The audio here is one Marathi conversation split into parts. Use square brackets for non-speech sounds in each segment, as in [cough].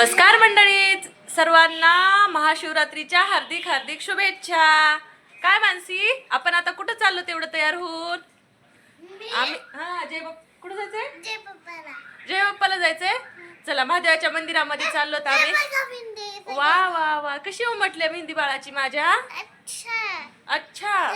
नमस्कार मंडळी सर्वांना महाशिवरात्रीच्या हार्दिक हार्दिक शुभेच्छा. काय मानसी? आपण आता कुठं चाललो तेवढं तयार होऊन? आम्ही हा जय बाप कुठं जायचंय? जय बाप्पाला. जायचंय? चला महादेवाच्या मंदिरामध्ये चाललो तर आम्ही. वा वा वा. कशी उमटली मेहंदी बाळाची माझ्या? अच्छा.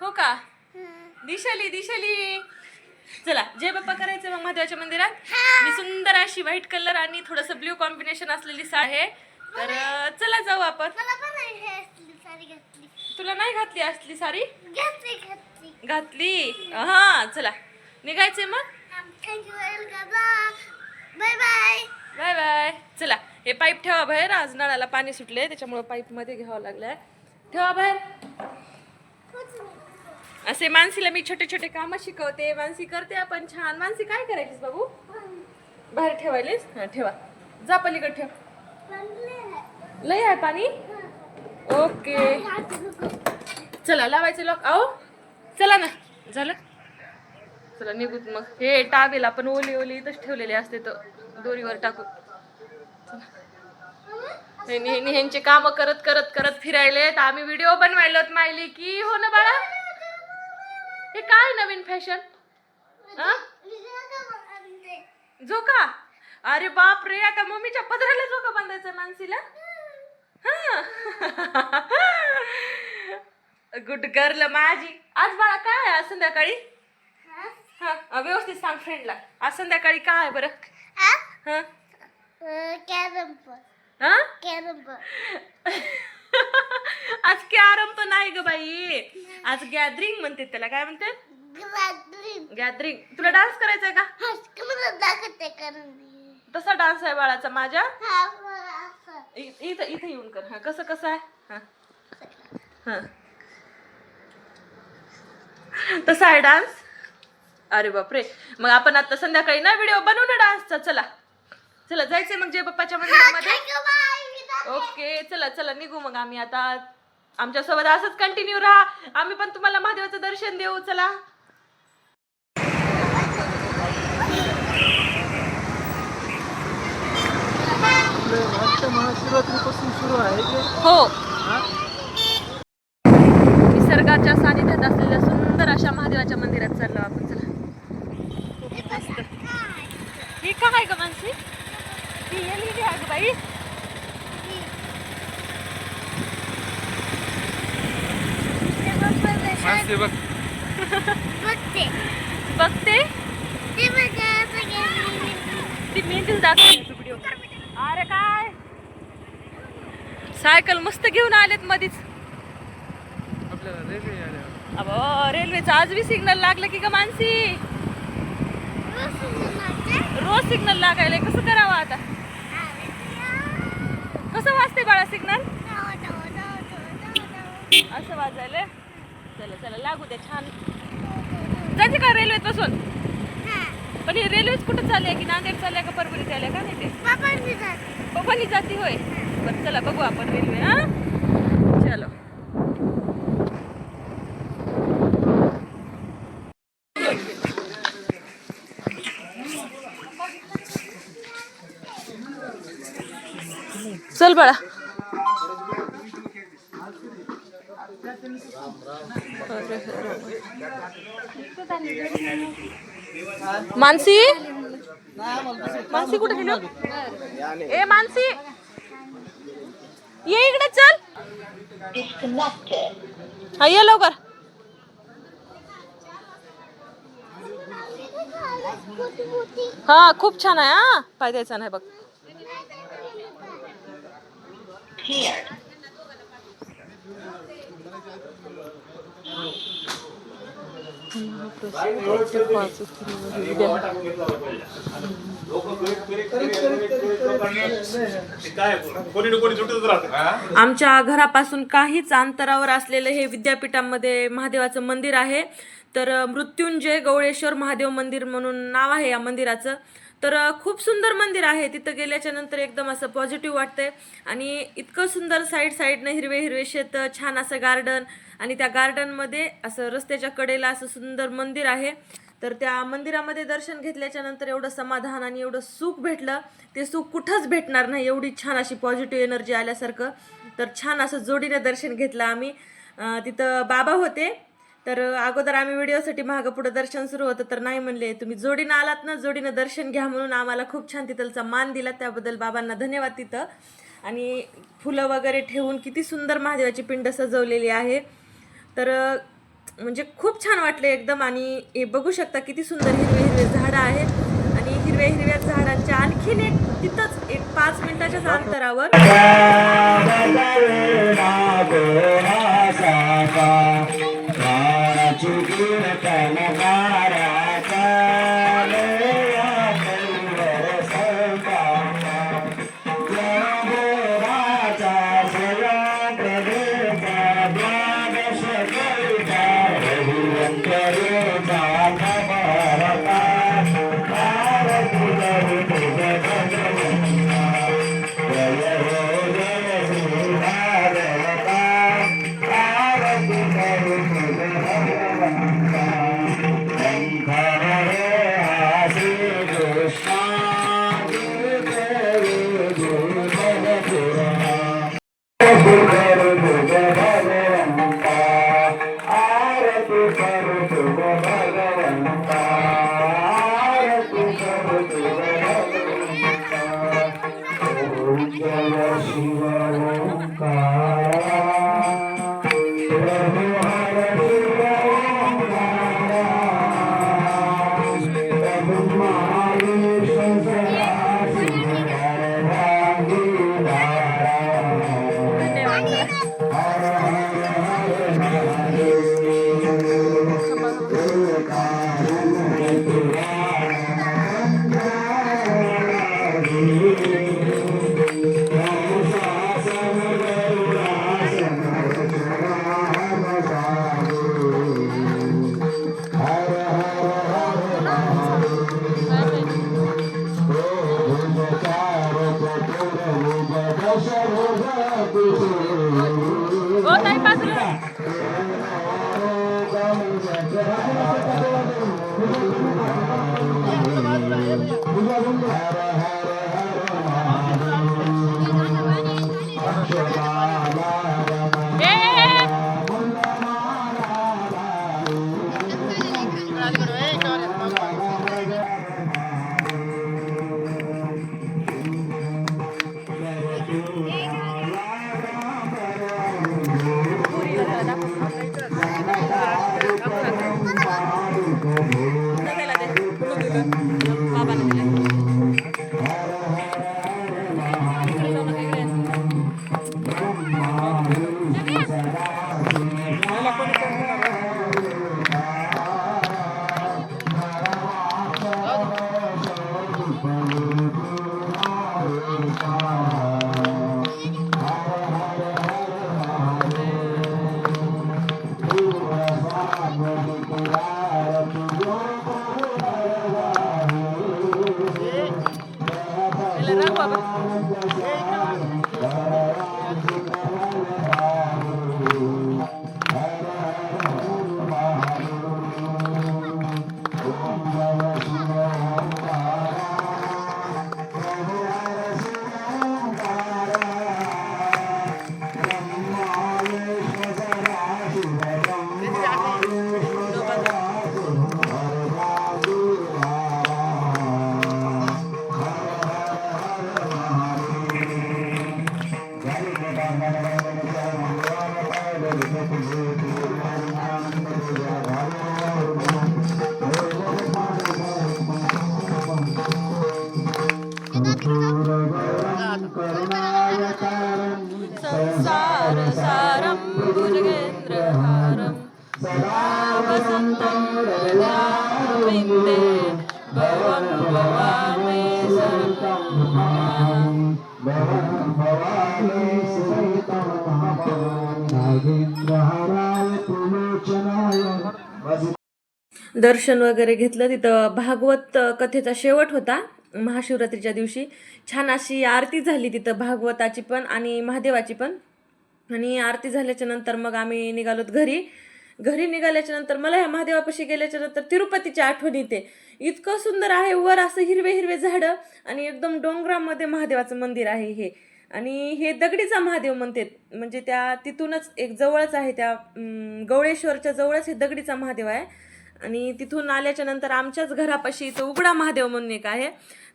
हो का? दिशली दिशली. चला जय बाप्पा करायचं मग महादेवाच्या मंदिरात. मी सुंदर अशी व्हाईट कलर आणि थोडस ब्ल्यू कॉम्बिनेशन असलेली साडी आहे. तर चला जाऊ आपण. तुला नाही घातली असली साडी? घातली हा चला. निघायचंय मग? बाय बाय बाय बाय चला हे पाईप ठेवा बाहेर. आज नळाला पाणी सुटले त्याच्यामुळे पाईपमध्ये घ्यावं लागलंय. ठेवा बाहेर. असे मानसीला मी छोटे छोटे काम शिकवते मानसी करते आपण छान. मानसी काय करायचीस बाबू? बाहेर ठेवायलीस? हा ठेवा. जा पलीकडे ठेव. लय आहे पाणी? ओके. चला लावायचं लॉक आओ चला ना. झालं? चला निघूत मग. हे टावेल आपण ओली ओली इथंच ठेवलेले असते तर दोरीवर टाकू ह्यांनी ह्यांनी ह्यांचे कामं करत करत करत फिरायले तर आम्ही व्हिडिओ बनवायलोत मायली. की हो ना बाळा? हे काय नवीन फॅशन? झोका? अरे बाप रे आता मम्मीच्या पदराला झोका बांधायचा मानसीला. गुड गर्ल माझी. आज बाळा काय आहे आज संध्याकाळी? हा व्यवस्थित सांग फ्रेंडला आज संध्याकाळी काय आहे बरं? हा? कॅरम हा? कॅरम [laughs] आज कॅरम पण नाही ग बाई. आज गॅदरिंग म्हणते त्याला. काय म्हणते? गॅदरिंग. तुला डान्स करायचा आहे का तसा डान्स आहे बाळाचा माझ्या? हा इथं इथं येऊन कर. हा कसं कसं आहे? हा. हा. तसा आहे डान्स? अरे बापरे. मग आपण आता संध्याकाळी ना व्हिडिओ बनवू ना डान्सचा? चला. चला जायचंय मग जय बाप्पाच्या मंदिरामध्ये. ओके चला चला निघू मग आम्ही आता. आमच्यासोबत असंच कंटिन्यू राहा. आम्ही पण तुम्हाला महादेवाचं दर्शन देऊ. चला. सुरू आहे की? हो. हा? निसर्गाच्या सानिध्यात असलेल्या सुंदर अशा महादेवाच्या मंदिरात चाललो आपण. चला. खूप मस्त ही काय ग मानसी? ही बाई. माणसे बघ. बघते. बघते? ते व्हिडिओ अरे काय? सायकल मस्त घेऊन आलेत मधीच. आपल्याला रेल्वेचं आज बी सिग्नल लागलं की ग मानसी? रोज सिग्नल लागायला कसं करावं आता? कसं वाजते बाळा सिग्नल असं वाजायला चला चला लागू द्या छान. जायचं का रेल्वेत बसून पण ही रेल्वेच कुठं चालली आहे की नांदेड चालल्या का परभणी चालल्या का नाही ते? परभणी जाती. होय. बरं चला बघू आपण रेल्वे हा? चलो. चल बाळा. मानसी? मानसी गेलो ए, मानसी! ये इकडे चल! हा, ये लवकर. हा, खूप छान आहे, हा. द्यायचा नाही, बघ. आमच्या घरापासून काहीच अंतरावर असलेलं हे विद्यापीठामध्ये महादेवाचं मंदिर आहे. तर मृत्युंजय गवळेश्वर महादेव मंदिर म्हणून नाव आहे या मंदिराचं. तर खूप सुंदर मंदिर आहे. तिथं गेल्याच्यानंतर एकदम असं पॉझिटिव्ह वाटतंय. आणि इतकं सुंदर साईड साईडनं हिरवे हिरवे शेत छान असं गार्डन आणि त्या गार्डनमध्ये असं रस्त्याच्या कडेला असं सुंदर मंदिर आहे. तर त्या मंदिरामध्ये दर्शन घेतल्याच्या नंतर एवढं समाधान आणि एवढं सुख भेटलं. ते सुख कुठंच भेटणार नाही. एवढी छान अशी पॉझिटिव्ह एनर्जी आल्यासारखं. तर छान असं जोडीनं दर्शन घेतलं आम्ही. तिथं बाबा होते. तर अगोदर आम्ही व्हिडिओसाठी मागं पुढं दर्शन सुरू होतं तर नाही म्हणले तुम्ही जोडीनं आलात ना जोडीनं दर्शन घ्या म्हणून आम्हाला खूप छान तिथलचा मान दिला त्याबद्दल बाबांना धन्यवाद तिथं आणि फुलं वगैरे ठेवून किती सुंदर महादेवाची पिंड सजवलेली आहे तर म्हणजे खूप छान वाटले एकदम आणि हे बघू शकता किती सुंदर हिरवे हिरवे झाडं आहेत आणि हिरव्या हिरव्या झाडांच्या आणखीन एक तिथंच एक पाच मिनिटाच्याच अंतरावर سجودك نظر عتالي Thank you. हो Hara Hara Ele era guapa. दर्शन वगैरे घेतलं तिथं. भागवत कथेचा शेवट होता. महाशिवरात्रीच्या दिवशी छान अशी आरती झाली तिथं भागवताची पण आणि महादेवाची पण. आणि आरती झाल्याच्यानंतर मग आम्ही निघालोत घरी. घरी निघाल्याच्या नंतर मला ह्या महादेवापाशी गेल्याच्यानंतर तिरुपतीची आठवण येते. इतकं सुंदर आहे. वर असं हिरवे हिरवे झाडं आणि एकदम डोंगरामध्ये महादेवाचं मंदिर आहे हे. आणि हे दगडीचा महादेव म्हणतात. म्हणजे त्या तिथूनच एक जवळच आहे त्या गवळेश्वरच्या जवळच हे दगडीचा महादेव आहे. आणि तिथून आल्याच्यानंतर आमच्याच घरापाशी इथं उघडा महादेव म्हणून एक आहे.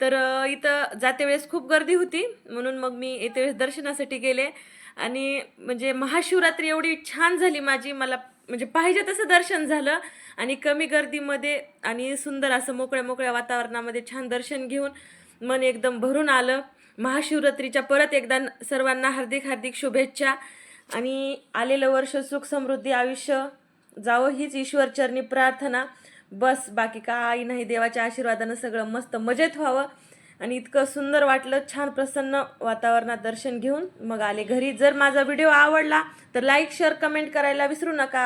तर इथं जाते वेळेस खूप गर्दी होती. म्हणून मग मी येते वेळेस दर्शनासाठी गेले. आणि म्हणजे महाशिवरात्री एवढी छान झाली माझी. मला म्हणजे पाहिजे तसं दर्शन झालं. आणि कमी गर्दीमध्ये आणि सुंदर असं मोकळ्या मोकळ्या वातावरणामध्ये छान दर्शन घेऊन मन एकदम भरून आलं. महाशिवरात्रीच्या परत एकदा सर्वांना हार्दिक हार्दिक शुभेच्छा. आणि आलेलं वर्ष सुख समृद्धी आयुष्य जावं हीच ईश्वरचरणी प्रार्थना. बस बाकी काही नाही. देवाच्या आशीर्वादानं सगळं मस्त मजेत व्हावं. आणि इतकं सुंदर वाटलं छान प्रसन्न वातावरणात दर्शन घेऊन. मग आले घरी. जर माझा व्हिडिओ आवडला तर लाईक शेअर कमेंट करायला विसरू नका.